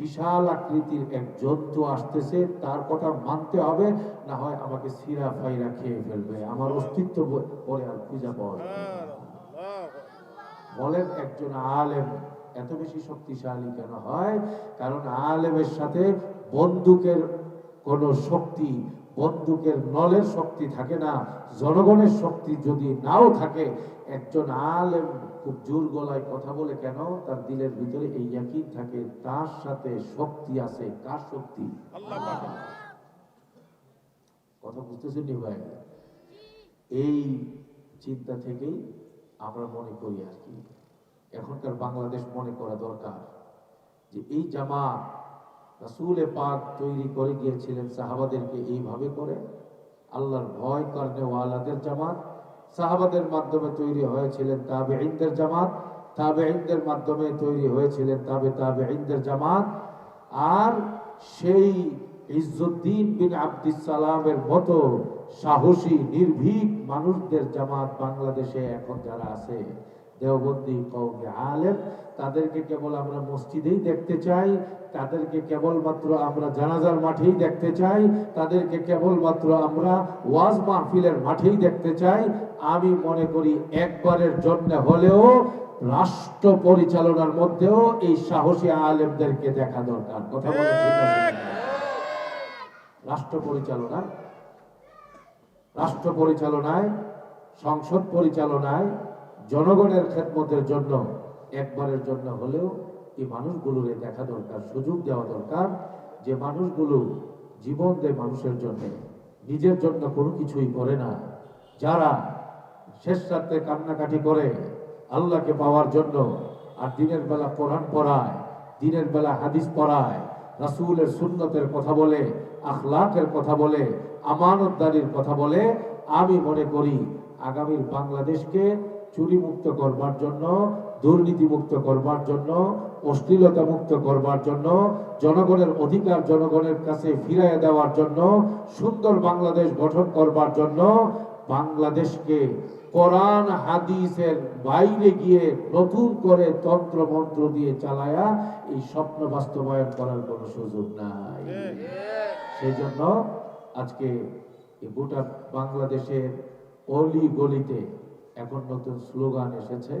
বিশাল আকৃতির এক জন্তু আসতেছে, তার কথা মানতে হবে, না হয় আমাকে সিরা ফাইরা খেয়ে ফেলবে। আমার অস্তিত্ব পরে আর খুঁজা বলেন একজন আলেম, এত বেশি শক্তিশালী কেন হয়? কারণ আলেমের সাথে বন্দুকের কোন শক্তি বন্দুকের নলের শক্তি থাকে না জনগণের শক্তি যদি নাও থাকে একজন আলেম খুব জোর গলায় কথা বলে কেন? তার দিলের ভিতরে এই ইয়াকিন থাকে তার সাথে শক্তি আছে কার শক্তি? কথা বুঝতেছেন নি ভাই? এই চিন্তা থেকেই আমরা মনে করি আর কি। এখনকার বাংলাদেশ মনে করা দরকার যে এই জামাত রাসূলে পাক তৈরি করে গিয়েছিলেন সাহাবাদেরকে এইভাবে করে। আল্লাহর ভয় করনে ওয়ালাদের জামাত, সাহাবাদের মাধ্যমে তৈরি হয়েছিলেন তাবেঈনদের জামাত, তাবেঈনদের মাধ্যমে তৈরি হয়েছিলেন তাবে তাবেঈনদের জামাত। আর সেই ইজ্জুদ্দিন বিন আব্দুস সালামের মতো সাহসী, নির্ভীক মানুষদের জামাত বাংলাদেশে এখন যারা আছে দেওবন্দি কৌমে আলেম, তাদেরকে কেবল আমরা মসজিদেই দেখতে চাই, তাদেরকে কেবলমাত্র আমরা জানাজার মাঠেই দেখতে চাই, তাদেরকে কেবলমাত্র আমরা ওয়াজ মাহফিলের মাঠেই দেখতে চাই আমি মনে করি একবারের জন্য হলেও রাষ্ট্র পরিচালনার মধ্যেও এই সাহসী আলেমদেরকে দেখা দরকার কথা বলে? রাষ্ট্র পরিচালনা রাষ্ট্র পরিচালনায়, সংসদ পরিচালনায় জনগণের খেদমতের জন্য, একবারের জন্য হলেও এই মানুষগুলোরে দেখা দরকার, সুযোগ দেওয়া দরকার যে মানুষগুলো জীবন দেয় মানুষের জন্য, নিজের জন্য কোনো কিছুই করে না। যারা শেষ রাত্রে কান্নাকাটি করে আল্লাহকে পাওয়ার জন্য আর দিনের বেলা কোরআন পড়ায়, দিনের বেলা হাদিস পড়ায়, রাসুলের সুন্নতের কথা বলে, আখলাকের কথা বলে, আমানতদারির কথা বলে, আমি মনে করি আগামীর বাংলাদেশকে চুরি মুক্ত করবার জন্য দুর্নীতি মুক্ত করবার জন্য অশ্লীলতা মুক্ত করবার জন্য, জনগণের অধিকার জনগণের কাছে ফিরিয়ে দেওয়ার জন্য, সুন্দর বাংলাদেশ গঠন করবার জন্য বাংলাদেশকে কোরআন, হাদিসের বাইরে গিয়ে নতুন করে তন্ত্র মন্ত্র দিয়ে চালায়া এই স্বপ্ন বাস্তবায়ন করার কোনো সুযোগ নাই। সেই জন্য আজকে গোটা বাংলাদেশের অলি গলিতে এখন নতুন স্লোগান এসেছে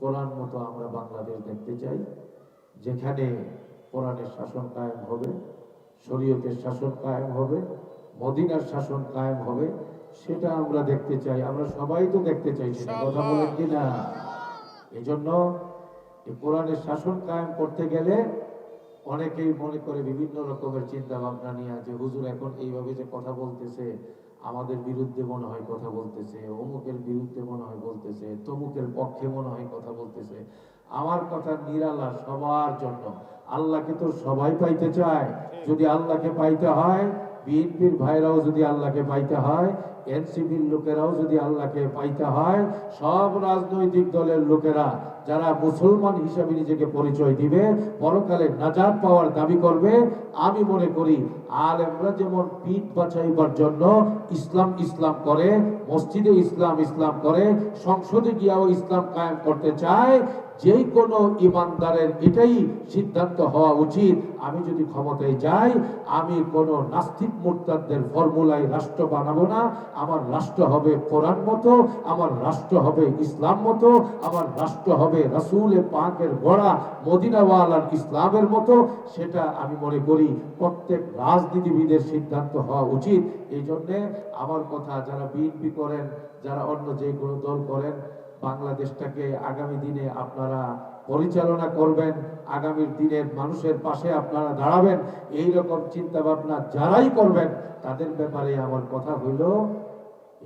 কোরআন মতো আমরা বাংলাদেশ দেখতে চাই যেখানে কোরআনের শাসন কায়েম হবে শরীয়তের শাসন কায়েম হবে মদিনার শাসন কায়েম হবে সেটা আমরা দেখতে চাই। আমরা সবাই তো দেখতে চাই সেটা কথা বলেন কি না? এই জন্য কোরআনের শাসন কায়েম করতে গেলে অনেকেই মনে করে বিভিন্ন রকমের চিন্তা ভাবনা নিয়ে আছে হুজুর এখন এইভাবে যে কথা বলতেছে আমাদের বিরুদ্ধে মনে হয় কথা বলতেছে অমুকের বিরুদ্ধে মনে হয় বলতেছে তমুকের পক্ষে মনে হয় কথা বলতেছে। আমার কথা নিরালা সবার জন্য। আল্লাহকে তো সবাই পাইতে চায়। যদি আল্লাহকে পাইতে হয় বিএনপির ভাইরাও যদি আল্লাহকে পাইতে হয়, এনসিপির লোকেরাও যদি আল্লাহকে পাইতে হয়, সব রাজনৈতিক দলের লোকেরা যারা মুসলমান হিসাবে নিজেকে পরিচয় দিবে, পরকালে নাজাত পাওয়ার দাবি করবে, আমি মনে করি আলেমরা যেমন পিঠ বাঁচাইবার জন্য ইসলাম ইসলাম করে, মসজিদে ইসলাম ইসলাম করে, সংসদে গিয়াও ইসলাম কায়েম করতে চায় যে কোনো ইমানদারের এটাই সিদ্ধান্ত হওয়া উচিত। আমি যদি ক্ষমতায় যাই, আমি কোন নাস্তিক মুরতাদদের ফর্মুলায় রাষ্ট্র বানাবো না। আমার রাষ্ট্র হবে কোরআন মতো, আমার রাষ্ট্র হবে ইসলাম মতো, আমার রাষ্ট্র হবে রাসূলে পাকের গড়া, মদিনাওয়ালার ইসলামের মতো। সেটা আমি মনে করি প্রত্যেক রাজনীতিবিদের সিদ্ধান্ত হওয়া উচিত। এই জন্যে আমার কথা যারা বিএনপি করেন, যারা অন্য যে কোনো দল করেন বাংলাদেশটাকে আগামী দিনে আপনারা পরিচালনা করবেন, আগামীর দিনের মানুষের পাশে আপনারা দাঁড়াবেন এই রকম চিন্তা ভাবনা যারাই করবেন, তাদের ব্যাপারে আমার কথা হইল,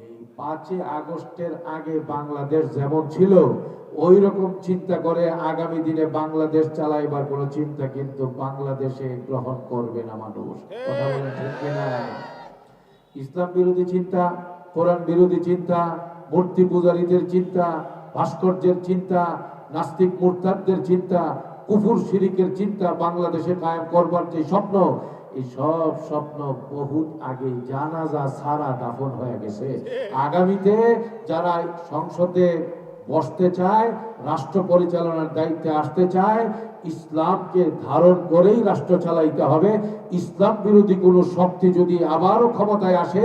এই পাঁচই আগস্টের আগে বাংলাদেশ যেমন ছিল ওই রকম চিন্তা করে আগামী দিনে বাংলাদেশ চালাইবার কোনো চিন্তা কিন্তু বাংলাদেশে গ্রহণ করবে না মানুষ। কথা বলেন ইসলাম বিরোধী চিন্তা, কোরআন বিরোধী চিন্তা মূর্তি পূজারীদের চিন্তা, ভাস্কর্যের চিন্তা, নাস্তিক মূর্তাদের চিন্তা, কুফুর শিরিকের চিন্তা বাংলাদেশে কায়েম করবার যে স্বপ্ন, এই সব স্বপ্ন বহুত আগে জানাজা সারা দাফন হয়ে গেছে। আগামীতে যারা সংসদে বসতে চায় রাষ্ট্র পরিচালনার দায়িত্বে আসতে চায় ইসলামকে ধারণ করেই রাষ্ট্র চালাইতে হবে। ইসলাম বিরোধী কোনো শক্তি যদি আবারও ক্ষমতায় আসে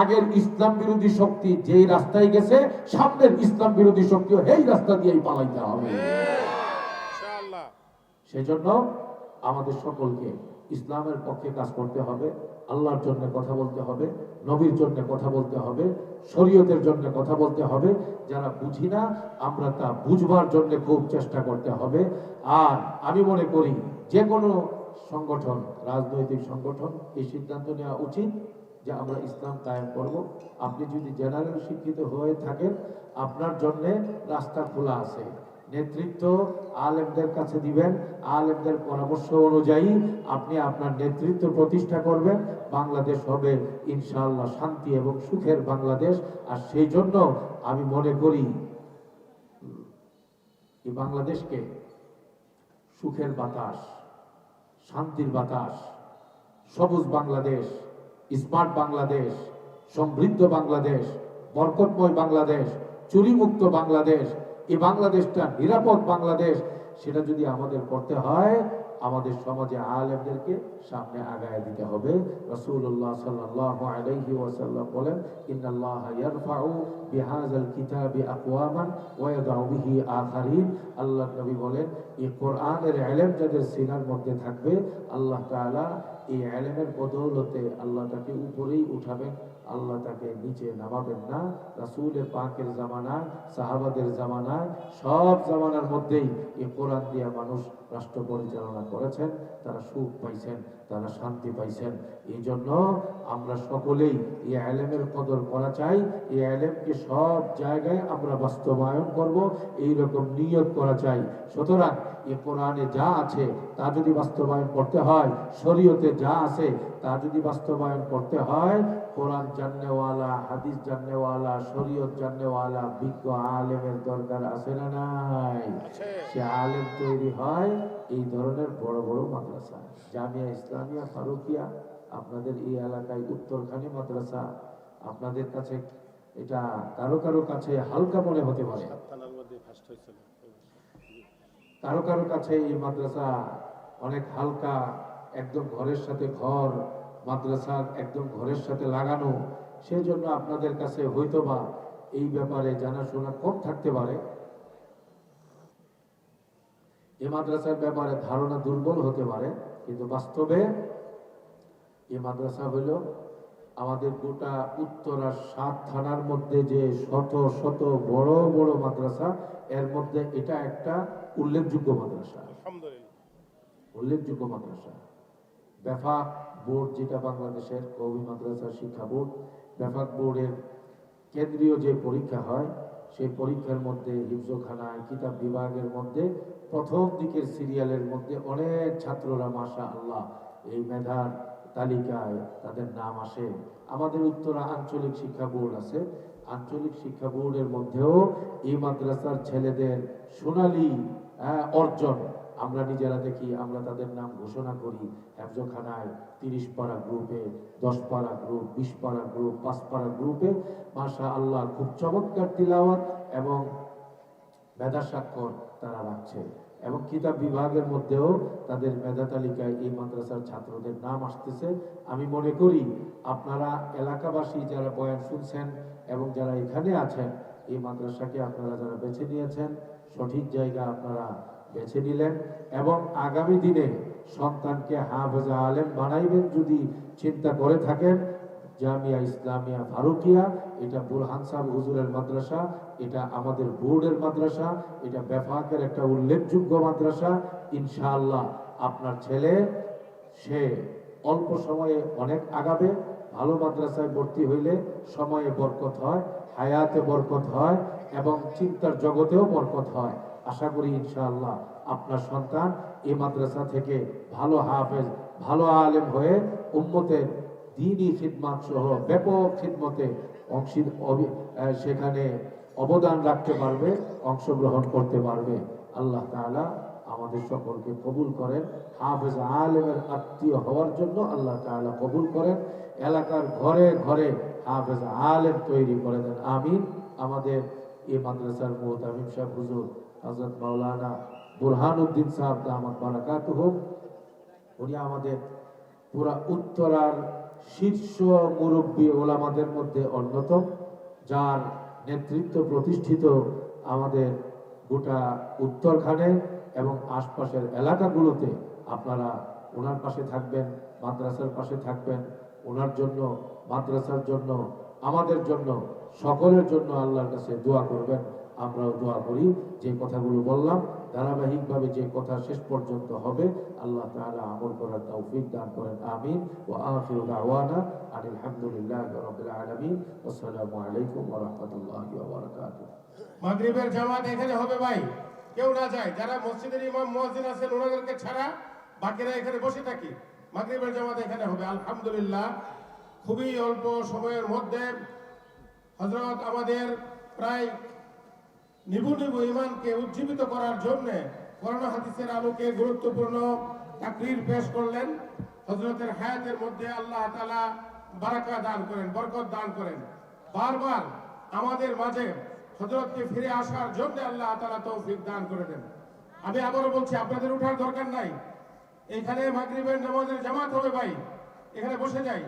আগের ইসলাম বিরোধী শক্তি যেই রাস্তায় গেছে সামনের ইসলাম বিরোধী শক্তিও এই রাস্তা দিয়েই পালাইতে হবে। সেজন্য আমাদের সকলকে ইসলামের পক্ষে কাজ করতে হবে আল্লাহর জন্য কথা বলতে হবে নবীর জন্য কথা বলতে হবে, শরীয়তের জন্য কথা বলতে হবে। যারা বুঝি না, আমরা তা বুঝবার জন্য খুব চেষ্টা করতে হবে। আর আমি মনে করি যে কোনো সংগঠন, রাজনৈতিক সংগঠন, এই সিদ্ধান্ত নেওয়া উচিত যে আমরা ইসলাম কায়েম করব। আপনি যদি জেনারেল শিক্ষিত হয়ে থাকেন, আপনার জন্য রাস্তা খোলা আছে। নেতৃত্ব আলেমদের কাছে দিবেন। আলেমদের পরামর্শ অনুযায়ী আপনি আপনার নেতৃত্ব প্রতিষ্ঠা করবেন। বাংলাদেশ হবে ইনশাআল্লাহ শান্তি এবং সুখের বাংলাদেশ। আর সেই জন্য আমি মনে করি, এই বাংলাদেশকে সুখের বাতাস, শান্তির বাতাস, সবুজ বাংলাদেশ, স্মার্ট বাংলাদেশ, সমৃদ্ধ বাংলাদেশ, বরকতময় বাংলাদেশ, চুরিমুক্ত বাংলাদেশ এই বাংলাদেশটা নিরাপদ বাংলাদেশ সেটা যদি আমাদের করতে হয় আমাদের সমাজে আলেমদেরকে সামনে আগায় দিতে হবে। রাসূলুল্লাহ সাল্লাল্লাহু আলাইহি ওয়াসাল্লাম বলেন, ইন্নাল্লাহ ইয়ারফাউ বিহাযাল কিতাবি আকওয়ামান ওয়া ইয়াদাউ বিহি আখারিন। আল্লাহ নবী বলেন, এই কোরআনের ইলম যাদের সিনার মধ্যে থাকবে, আল্লাহ তাআলা এই ইলমের বদৌলতে আল্লাহ তাকে উপরেই উঠাবেন, আল্লাহ তাকে নিচে নামাবেন না। রাসূলের পাকের জামানায়, সাহাবাদের জামানায়, সব জামানার মধ্যেই এই কোরআন দিয়ে মানুষ রাষ্ট্র পরিচালনা করেছেন, তারা সুখ পাইছেন, তারা শান্তি পাইছেন। এই জন্য আমরা সকলেই এই আলেমের কদর করা চাই, এই আলেমকে সব জায়গায় আমরা বাস্তবায়ন করব এই রকম নিয়োগ করা চাই। সুতরাং এ কোরআনে যা আছে, তা যদি বাস্তবায়ন করতে হয়, শরীয়তে যা আছে, তা যদি বাস্তবায়ন করতে হয় কোরআন জাননেওয়ালা হাদিস জাননেওয়ালা শরীয়ত জাননেওয়ালা বিজ্ঞ আলেমের দরকার আছে না নাই? সে আলেম তৈরি হয় এই ধরনের বড় বড় মাদ্রাসা। জামিয়া ইসলামিয়া ফারুকিয়া আপনাদের এই এলাকায় উত্তরখানি মাদ্রাসা আপনাদের কাছে এটা কারও কারও কাছে হালকা মনে হতে পারে। কারও কারও কাছে এই মাদ্রাসা অনেক হালকা একদম ঘরের সাথে ঘর মাদ্রাসার একদম ঘরের সাথে লাগানো সেই জন্য আপনাদের কাছে হয়তোবা এই ব্যাপারে জানাশোনা কম থাকতে পারে। এই মাদ্রাসার ব্যাপারে ধারণা দুর্বল হতে পারে কিন্তু বাস্তবে এই মাদ্রাসা হইল আমাদের গোটা উত্তরার সাত থানার মধ্যে যে শত শত বড় বড় মাদ্রাসা এর মধ্যে এটা একটা উল্লেখযোগ্য মাদ্রাসা। উল্লেখযোগ্য মাদ্রাসা। ব্যাফাক বোর্ড যেটা বাংলাদেশের কবি, মাদ্রাসা, শিক্ষা বোর্ড ব্যাফাক বোর্ডের কেন্দ্রীয় যে পরীক্ষা হয়, সেই পরীক্ষার মধ্যে হিফজোখানায়, কিতাব বিভাগের মধ্যে, প্রথম দিকের সিরিয়ালের মধ্যে অনেক ছাত্ররা মাশা আল্লাহ এই মেধার তালিকায় তাদের নাম আসে। আমাদের উত্তরা আঞ্চলিক শিক্ষা বোর্ড আছে। আঞ্চলিক শিক্ষা বোর্ডের মধ্যেও এই মাদ্রাসার ছেলেদের সোনালী অর্জন আমরা নিজেরা দেখি, আমরা তাদের নাম ঘোষণা করি একজোখানায় তিরিশ পাড়া গ্রুপে দশ পাড়া গ্রুপ বিশ পাড়া গ্রুপ পাঁচ পাড়া গ্রুপে। মাশা আল্লাহ খুব চমৎকার তিলাওয়াত এবং মেধা স্বাক্ষর তারা রাখছে। এবং কিতাব বিভাগের মধ্যেও তাদের মেধা তালিকায় এই মাদ্রাসার ছাত্রদের নাম আসতেছে। আমি মনে করি, আপনারা এলাকাবাসী যারা বয়ান শুনছেন এবং যারা এখানে আছেন, এই মাদ্রাসাকে আপনারা যারা বেছে নিয়েছেন, সঠিক জায়গা আপনারা বেছে নিলেন এবং আগামী দিনে সন্তানকে হাফেজা আলেম বানাইবেন যদি চিন্তা করে থাকেন, জামিয়া ইসলামিয়া ফারুকিয়া, এটা বুরহান সাহেব হুজুরের মাদ্রাসা, এটা আমাদের বোর্ডের মাদ্রাসা, এটা বেফাকের একটা উল্লেখযোগ্য মাদ্রাসা, ইনশাআল্লাহ আপনার ছেলে সে অল্প সময়ে অনেক আগাবে, ভালো মাদ্রাসায় ভর্তি হইলে সময়ে বরকত হয়, হায়াতে বরকত হয় এবং চিন্তার জগতেও বরকত হয়। আশা করি ইনশাআল্লাহ আপনার সন্তান এই মাদ্রাসা থেকে ভালো হাফেজ, ভালো আলেম হয়ে উম্মতের দিনই খিদমাত সহ ব্যাপক খিদমতে অংশী সেখানে অবদান রাখতে পারবে, অংশগ্রহণ করতে পারবে। আল্লাহ তাআলা আমাদের সকলকে কবুল করেন। হাফেজ আলেমের আত্মীয় হওয়ার জন্য আল্লাহ তাআলা কবুল করেন। এলাকার ঘরে ঘরে হাফেজ আলেম তৈরি করে দেন। আমিন। আমাদের এই মাদ্রাসার মোহতামিম সাহেব হুজুর হজরত মাওলানা বুরহান উদ্দিন সাহেব দামাত বারাকাত হোক, উনি আমাদের পুরা উত্তরার শীর্ষ মুরব্বী ওলামাদের মধ্যে অন্যতম, যার নেতৃত্ব প্রতিষ্ঠিত আমাদের গোটা উত্তরখানে এবং আশপাশের এলাকাগুলোতে আপনারা ওনার পাশে থাকবেন, মাদ্রাসার পাশে থাকবেন, ওনার জন্য, মাদ্রাসার জন্য, আমাদের জন্য, সকলের জন্য আল্লাহর কাছে দোয়া করবেন। আমরাও দোয়া করি, যে কথাগুলো বললাম, ধারাবাহিকভাবে যে কথা শেষ পর্যন্ত হবে, আল্লাহ তাআলা আমল করার তৌফিক দান করেন, আমিন। ওয়া আখিরু দাওয়ানা আনিল হামদুলিল্লাহি রাব্বিল আলামিন। আসসালামু আলাইকুম ওয়া রাহমাতুল্লাহি ওয়া বারাকাতুহু। মাগরিবের জামাত এখানে হবে ভাই। কেউ না যায়। যারা মসজিদের ইমাম, মুয়াজ্জিন আছেন, ওনাদেরকে ছাড়া বাকিরা এখানে বসে থাকি। মাগরিবের জামাত এখানে হবে। আলহামদুলিল্লাহ, খুবই অল্প সময়ের মধ্যে হযরত আমাদের প্রায় নিবু ইমানকে উজ্জীবিত করার জন্য কোরআন হাদিসের আলোকে গুরুত্বপূর্ণ তাকরির পেশ করলেন। হযরতের হায়াতের মধ্যে আল্লাহ তাআলা বারাকা দান করেন, বরকত দান করেন। বারবার আমাদের মাঝে হযরতকে ফিরে আসার জন্য আল্লাহ তাআলা তৌফিক দান করে দেন। আমি আবারও বলছি, আপনাদের ওঠার দরকার নাই। এখানে মাগরিবের নামাজের জামাত হবে ভাই। এখানে বসে যাই।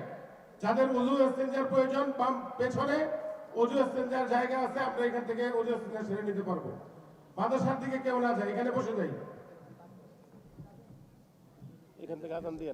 যাদের উজু এস্তেঞ্জার প্রয়োজন, বাম পেছনে অজু এস্তেঞ্জার জায়গা আছে আমরা এখান থেকে অজু এস্তেঞ্জার সেরে নিতে পারব। মাদ্রাসার দিকে কেউ না যায় এখানে বসে যাই এখান থেকে আদান দিয়ে